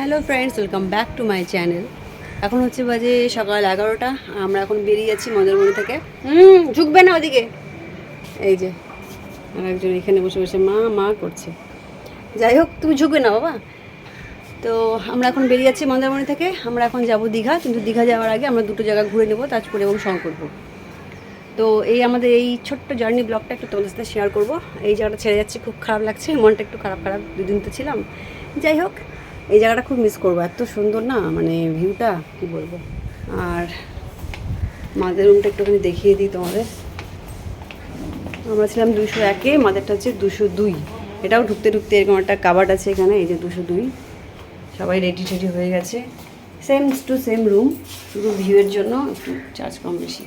Hello friends welcome back to my channel এখন হচ্ছে বাজে সকাল এগারোটা, আমরা এখন বেরিয়ে যাচ্ছি মন্দিরমণি থেকে। হুম, ঝুঁকবে না ওদিকে। এই যে, আর একজন এখানে বসে বসে মা মা করছে। যাই হোক, তুমি ঝুঁকবে না বাবা। তো আমরা এখন বেরিয়ে যাচ্ছি মন্দারমণি থেকে। আমরা এখন যাব দীঘা, কিন্তু দীঘা যাওয়ার আগে আমরা দুটো জায়গা ঘুরে নেব, তাজপুর এবং শঙ্করপুর। তো এই আমাদের এই ছোট্ট জার্নি ব্লগটা একটু তোমাদের সাথে শেয়ার করব। এই জায়গাটা ছেড়ে যাচ্ছে, খুব খারাপ লাগছে, মনটা একটু খারাপ খারাপ দুদিন তো ছিলাম। যাই হোক এই জায়গাটা খুব মিস করব। এত সুন্দর না মানে ভিউটা কি বলব? আর মাদের রুমটা একটুখানি দেখিয়ে দিই তোমাদের। আমরা ছিলাম দুশো একে মাদেরটা হচ্ছে দুশো দুই। এটাও ঢুকতে ঢুকতে এরকম একটা কাবার্ড আছে এখানে, এই যে দুশো দুই। সবাই রেডি টেডি হয়ে গেছে। সেম টু সেম রুম শুধু ভিউয়ের জন্য একটু চার্জ কম বেশি।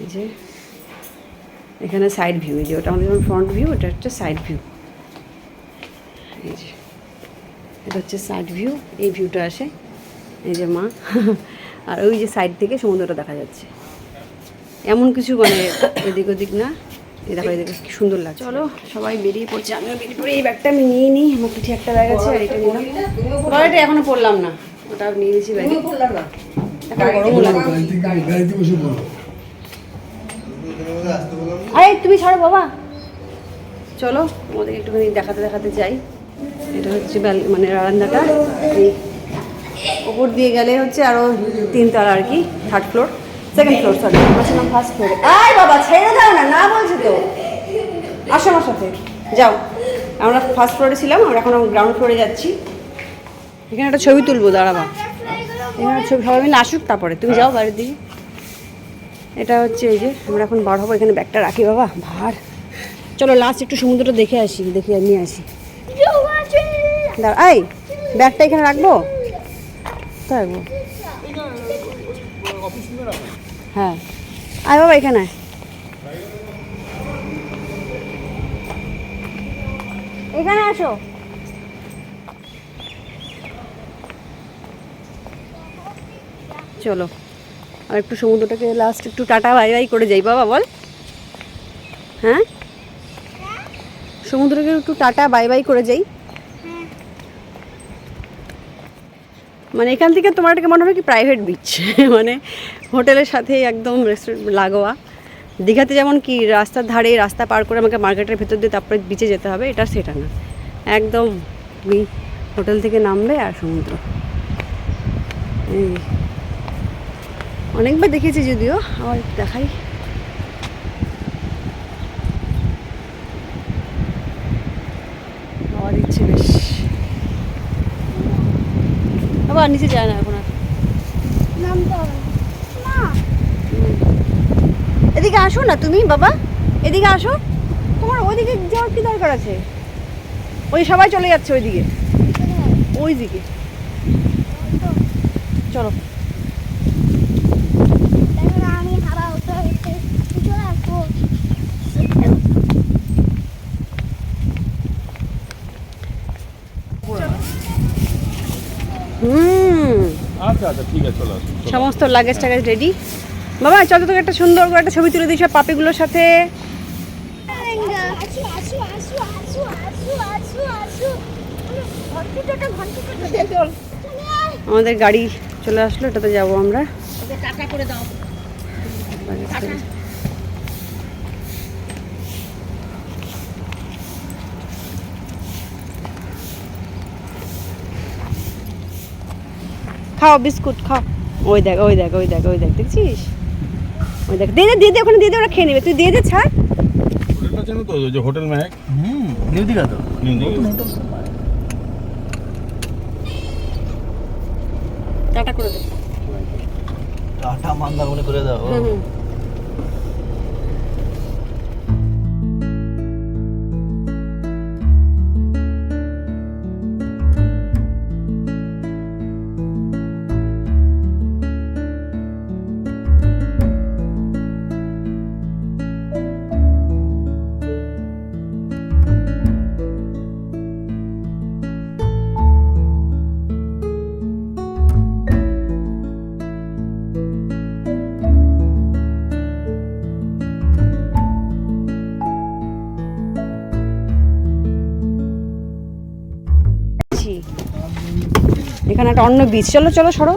এই যে, এখানে সাইড ভিউ এই যে ওটা আমাদের যেমন ফ্রন্ট ভিউ এটা হচ্ছে সাইড ভিউ এই যে এটা হচ্ছে সাইড ভিউ এই ভিউটা আসে এই যে মা। আর ওই যে সাইড থেকে সমুদ্রটা দেখা যাচ্ছে। এমন কিছু মানে এদিক ওদিক না এই দেখো এদিকে কি সুন্দর লাগছে। চলো সবাই বেরিয়ে পড়ছে। আমিও বেরিয়ে পড়ে এই ব্যাগটা আমি নিয়ে নিই আমার পিঠে একটা ব্যাগ আছে আর এটা নিলাম। গলাটা এখনও পড়লাম না ওটা নিয়ে নিয়েছি ব্যাগে আরে তুমি ছাড়ো বাবা। চলো তোমাদের একটুখানি দেখাতে দেখাতে যাই। এটা হচ্ছে মানে বারান্দাটা ওপর দিয়ে গেলে হচ্ছে আরও তিনতলা আর কি third floor second floor sorry আমরা ছিলাম ফার্স্ট ফ্লোরে আয় বাবা, ছেড়ে দাও না না বলছে তো। আসো আমার সাথে, যাও। আমরা ফার্স্ট ফ্লোরে ছিলাম, আমরা এখন গ্রাউন্ড ফ্লোরে যাচ্ছি। এখানে একটা ছবি তুলবো, দাঁড়াবা। এখানে ছবি, সবাই মিলে আসুক তারপরে। তুমি যাও বাড়ির দিকে। এটা হচ্ছে এই যে, আমরা এখন বার হব, এখানে ব্যাগটা রাখি বাবা ভার চলো লাস্ট একটু সমুদ্রটা দেখে আসি, দেখে নিয়ে আসি। দাঁড়া এই, ব্যাগটা এখানে রাখব? রাখব হ্যাঁ। আয় বাবা এখানে। এখানে আসো। চলো। আর একটু সমুদ্রটাকে লাস্ট একটু টাটা, বাই বাই করে যাই, বাবা বল। হ্যাঁ? সমুদ্রকে একটু টাটা, বাই বাই করে যাই। মানে এখান থেকে তোমার এটাকে মনে হয় কি প্রাইভেট বিচ মানে হোটেলের সাথে একদম রেস্টুরেন্ট লাগোয়া। দীঘাতে যেমন কি রাস্তার ধারে রাস্তা পার করে আমাকে মার্কেটের ভেতর দিয়ে তারপরে বিচে যেতে হবে, এটা সেটা না। একদম তুমি হোটেল থেকে নামবে আর সমুদ্র। এই। অনেকবার দেখেছি যদিও, আবার দেখাই। আবার দিচ্ছে বেশ। আবার নিচে যায় না এখন আর। এদিকে আসো না তুমি বাবা। এদিকে আসো। তোমার ওইদিকে যাওয়ার কি দরকার আছে? ওই সবাই চলে যাচ্ছে ওইদিকে। ওই দিকে চলো আমি হাওয়া উঠে উঠে চলে আসব হুম আচ্ছা আচ্ছা ঠিক আছে চলে আসুন সমস্ত লাগেজ টাগেজ রেডি বাবা চল তোকে একটা সুন্দর করে একটা ছবি তুলে দিই সব পাপিগুলোর সাথে। আসু আসু আসু আসু আসু আসু আসু। ঘন্টিটা ঘন্টিটা চল। আমাদের গাড়ি চলে আসলো এটাতে যাব আমরা। টাটা করে দাও। খাও বিস্কুট খাও। ওই দেখ ওই দেখ ওই দেখ ওই দেখ দেখছিস? ওই দেখ দিয়ে দে দিয়ে দে ওখানে দিয়ে দে ওরা খেয়ে নেবে। তুই দিয়ে দে ছাড়। হোটেলটা চেনো তো? যে হোটেল ম্যাক হুম নিউ দিঘা তো। নিউ দিঘা। টাটা করে দে। টাটা মন্দারমণি করে দাও। হুম। একটা অন্য বীজ। চলো চলো, সরো।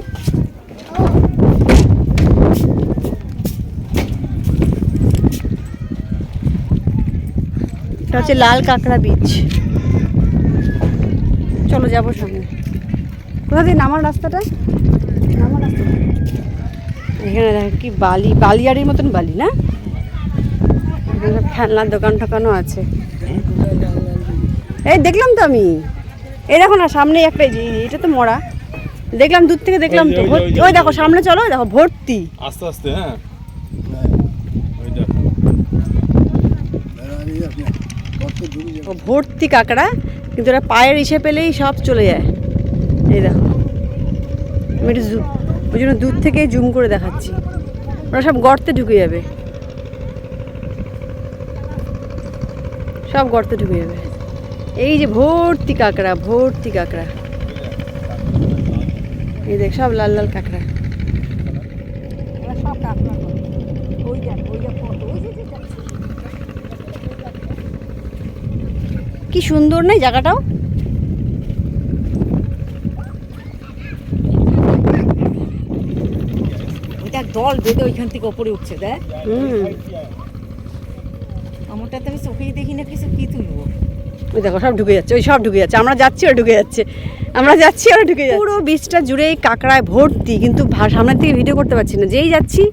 এটা হচ্ছে লাল কাঁকড়া বীজ। চলো, যাব সামনে। কোথা দিয়ে নামার রাস্তাটা? রাস্তাটা এখানে দেখো কি বালি, বালিয়াড়ির মতন বালি, না? এখানে খেলনার দোকান টোকানও আছে। এই দেখলাম তো আমি। এই দেখো না সামনে একটা এটা তো মরা। দেখলাম দূর থেকে দেখলাম তো ওই দেখো সামনে চলো দেখো ভর্তি। আস্তে আস্তে হ্যাঁ? ভর্তি কাঁকড়া কিন্তু ওরা পায়ের ইসে পেলেই সব চলে যায়। এই দেখো। আমি একটু জু- ওই জন্য দূর থেকে জুম করে দেখাচ্ছি। ওরা সব গর্তে ঢুকে যাবে। সব গর্তে ঢুকে যাবে। এই যে ভর্তি কাঁকড়া ভর্তি কাঁকড়া। এই দেখ সব লাল লাল কাঁকড়া। ওই ওই ওই। কি সুন্দর না এই জায়গাটাও? দল বেঁধে ওইখান থেকে ওপরে উঠছে দেখ। আমি চোখেই দেখি না কিছু কি তুলবো? ওই দেখো সব ঢুকে যাচ্ছে ওই সব ঢুকে যাচ্ছে আমরা যাচ্ছি ওরা ঢুকে যাচ্ছে। আমরা যাচ্ছি ওরা ঢুকে যাচ্ছে। পুরো বীজটা জুড়ে এই কাঁকড়ায় ভর্তি কিন্তু ভা- সামনের থেকে ভিডিও করতে পারছি না। যেই যাচ্ছি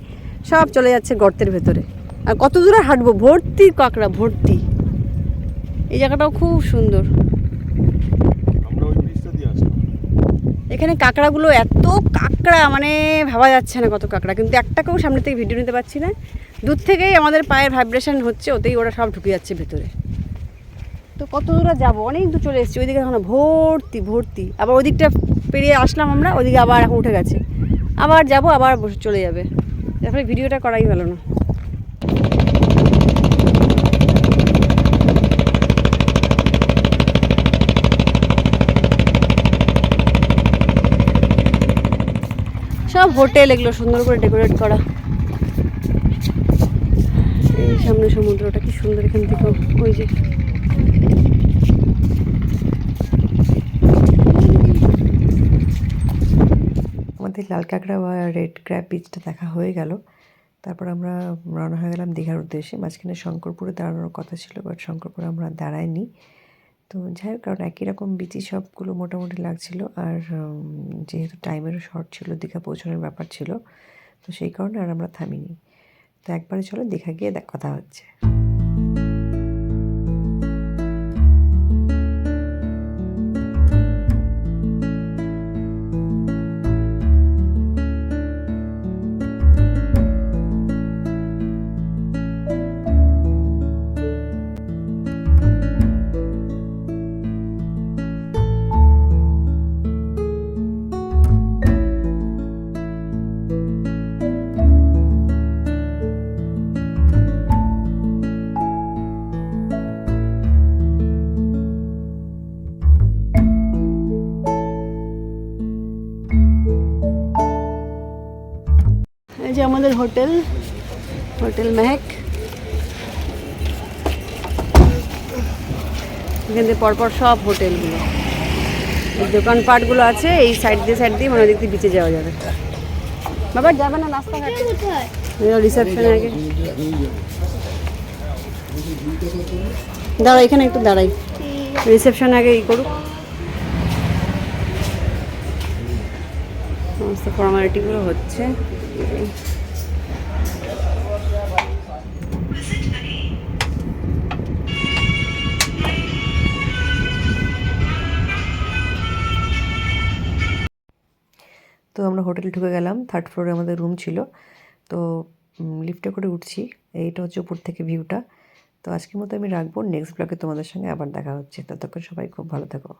সব চলে যাচ্ছে গর্তের ভেতরে। আর কত দূরে হাঁটবো? ভর্তি কাঁকড়া ভর্তি। এই জায়গাটাও খুব সুন্দর। এখানে কাঁকড়াগুলো এত কাঁকড়া মানে ভাবা যাচ্ছে না কত কাঁকড়া। কিন্তু একটাকেও সামনে থেকে ভিডিও নিতে পারছি না। দূর থেকেই আমাদের পায়ের ভাইব্রেশন হচ্ছে ওতেই ওরা সব ঢুকে যাচ্ছে ভেতরে। তো কত দূরে যাব? অনেক দূর চলে এসেছি। ওইদিকে এখন ভর্তি ভর্তি। আবার ওদিকটা পেরিয়ে আসলাম আমরা ওদিকে আবার এখন উঠে গেছে। আবার যাব, আবার চলে যাবে। তারপরে ভিডিওটা করাই ভালো না। সব হোটেল এগুলো সুন্দর করে ডেকোরেট করা। এই সামনে সমুদ্রটা কি সুন্দর এখান থেকে ওই যে আমাদের লাল কাঁকড়া বা রেড ক্র্যাপ বীজটা দেখা হয়ে গেল। তারপর আমরা রওনা হয়ে গেলাম দীঘার উদ্দেশ্যে। মাঝখানে শঙ্করপুরে দাঁড়ানোর কথা ছিল, বাট শঙ্করপুরে আমরা দাঁড়াইনি। তো যাই হোক, কারণ একই রকম বিচি সবগুলো মোটামুটি লাগছিল। আর যেহেতু টাইমেরও শর্ট ছিল, দীঘা পৌঁছানোর ব্যাপার ছিল, তো সেই কারণে আর আমরা থামিনি। তো একবারে চলো দীঘা গিয়ে কথা হচ্ছে। আমাদের হোটেল হোটেল মেহেক। এখান থেকে পরপর সব হোটেলগুলো। দোকানপাটগুলো আছে, এই সাইড দিয়ে সাইড দিয়ে মানে দিয়ে বিচে যাওয়া যাবে। বাবা, যাবে না কোথায় রিসেপশনে আগে। দাঁড়াই এখানে একটু দাঁড়াই। রিসেপশন আগে ই করুক। সমস্ত ফর্মালিটিগুলো হচ্ছে। তো আমরা হোটেলে ঢুকে গেলাম থার্ড ফ্লোরে আমাদের রুম ছিল। তো লিফটে করে উঠছি, এইটা হচ্ছে উপর থেকে ভিউটা তো আজকের মতো আমি রাখব নেক্সট ব্লগে তোমাদের সঙ্গে আবার দেখা হচ্ছে। ততক্ষণ সবাই খুব ভালো থাকো।